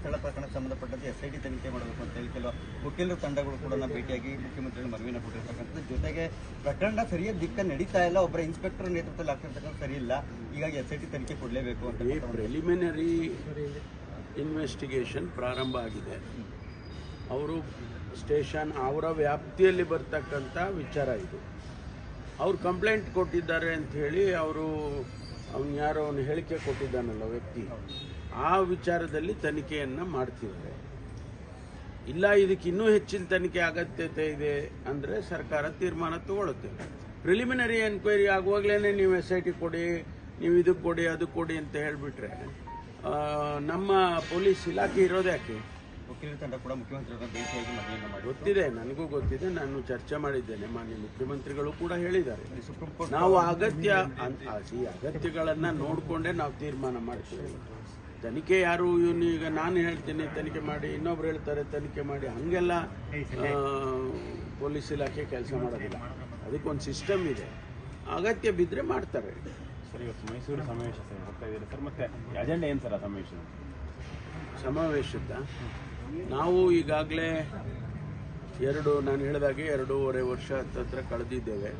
ಸ್ಥಳ ಪ್ರಕರಣಕ್ಕೆ ಸಂಬಂಧಪಟ್ಟಂತೆ ಎಸ್ ಐ ಟಿ ತನಿಖೆ ಮಾಡಬೇಕು ಅಂತ ಹೇಳಿ ಕೆಲವು ವಕೀಲರ ತಂಡಗಳು ಕೂಡ ಭೇಟಿಯಾಗಿ ಮುಖ್ಯಮಂತ್ರಿಗಳು ಮನವಿನ ಕೊಟ್ಟಿರ್ತಕ್ಕಂಥದ್ದು. ಜೊತೆಗೆ ಪ್ರಕರಣ ಸರಿಯಾದ ದಿಕ್ಕ ನಡೀತಾ ಇಲ್ಲ ಒಬ್ಬರ ಇನ್ಸ್ಪೆಕ್ಟರ್ ನೇತೃತ್ವದಲ್ಲಿ ಆಗ್ತಿರ್ತಕ್ಕಂಥ ಸರಿ ಇಲ್ಲ. ಹೀಗಾಗಿ ಎಸ್ ಐ ಟಿ ತನಿಖೆ ಕೊಡಲೇಬೇಕು ಅಂತ ಪ್ರಿಲಿಮಿನರಿ ಇನ್ವೆಸ್ಟಿಗೇಷನ್ ಪ್ರಾರಂಭ ಆಗಿದೆ. ಅವರು ಸ್ಟೇಷನ್ ಅವರ ವ್ಯಾಪ್ತಿಯಲ್ಲಿ ಬರ್ತಕ್ಕಂಥ ವಿಚಾರ ಇದು. ಅವ್ರು ಕಂಪ್ಲೇಂಟ್ ಕೊಟ್ಟಿದ್ದಾರೆ ಅಂತ ಹೇಳಿ ಅವರು ಅವ್ನು ಯಾರೋ ಅವನು ಹೇಳಿಕೆ ಕೊಟ್ಟಿದ್ದಾನಲ್ಲ ವ್ಯಕ್ತಿ. ಆ ವಿಚಾರದಲ್ಲಿ ತನಿಖೆಯನ್ನು ಮಾಡ್ತಿದ್ದಾರೆ. ಇಲ್ಲ ಇದಕ್ಕೆ ಇನ್ನೂ ಹೆಚ್ಚಿನ ತನಿಖೆ ಅಗತ್ಯತೆ ಇದೆ ಅಂದರೆ ಸರ್ಕಾರ ತೀರ್ಮಾನ ತಗೊಳುತ್ತೆ ಪ್ರಿಲಿಮಿನರಿ ಎನ್ಕ್ವೈರಿ ಆಗುವಾಗಲೇ ನೀವು ಎಸ್ ಐ ಟಿ ಕೊಡಿ ನೀವು ಇದಕ್ಕೆ ಕೊಡಿ ಅದು ಕೊಡಿ ಅಂತ ಹೇಳಿಬಿಟ್ರೆ ನಮ್ಮ ಪೊಲೀಸ್ ಇಲಾಖೆ ಇರೋದೇ ಯಾಕೆ? ವಕೀಲರ ತಂಡ ಕೂಡ ಮುಖ್ಯಮಂತ್ರಿಗಳ ಭೇಟಿಯಾಗಿ ಮನವಿಯನ್ನು ಮಾಡಿ ಗೊತ್ತಿದೆ ನನಗೂ ಗೊತ್ತಿದೆ ನಾನು ಚರ್ಚೆ ಮಾಡಿದ್ದೇನೆ ಮಾನ್ಯ ಮುಖ್ಯಮಂತ್ರಿಗಳು ಕೂಡ ಹೇಳಿದ್ದಾರೆ. ನಾವು ಅಗತ್ಯ ಈ ಅಗತ್ಯಗಳನ್ನ ನೋಡಿಕೊಂಡೇ ನಾವು ತೀರ್ಮಾನ ಮಾಡ್ತೀವಿ. ತನಿಖೆ ಯಾರು ಇವನು ಈಗ ನಾನು ಹೇಳ್ತೀನಿ ತನಿಖೆ ಮಾಡಿ ಇನ್ನೊಬ್ರು ಹೇಳ್ತಾರೆ ತನಿಖೆ ಮಾಡಿ ಹಾಗೆಲ್ಲ ಪೊಲೀಸ್ ಇಲಾಖೆ ಕೆಲಸ ಮಾಡೋದಿಲ್ಲ. ಅದಕ್ಕೊಂದು ಸಿಸ್ಟಮ್ ಇದೆ. ಅಗತ್ಯ ಬಿದ್ದರೆ ಮಾಡ್ತಾರೆ. ಸರ್ ಇವತ್ತು ಮೈಸೂರು ಸಮಾವೇಶ ಸರ್ ಹೋಗ್ತಾ ಇದ್ದೀರಾ ಸರ್? ಮತ್ತೆ ಅಜೆಂಡಾ ಏನು ಸರ್ ಆ ಸಮಾವೇಶ? ಸಮಾವೇಶದ ನಾವು ಈಗಾಗಲೇ ಎರಡು ನಾನು ಹೇಳಿದಾಗೆ ಎರಡೂವರೆ ವರ್ಷ ಹತ್ತತ್ರ ಕಳೆದಿದ್ದೇವೆ.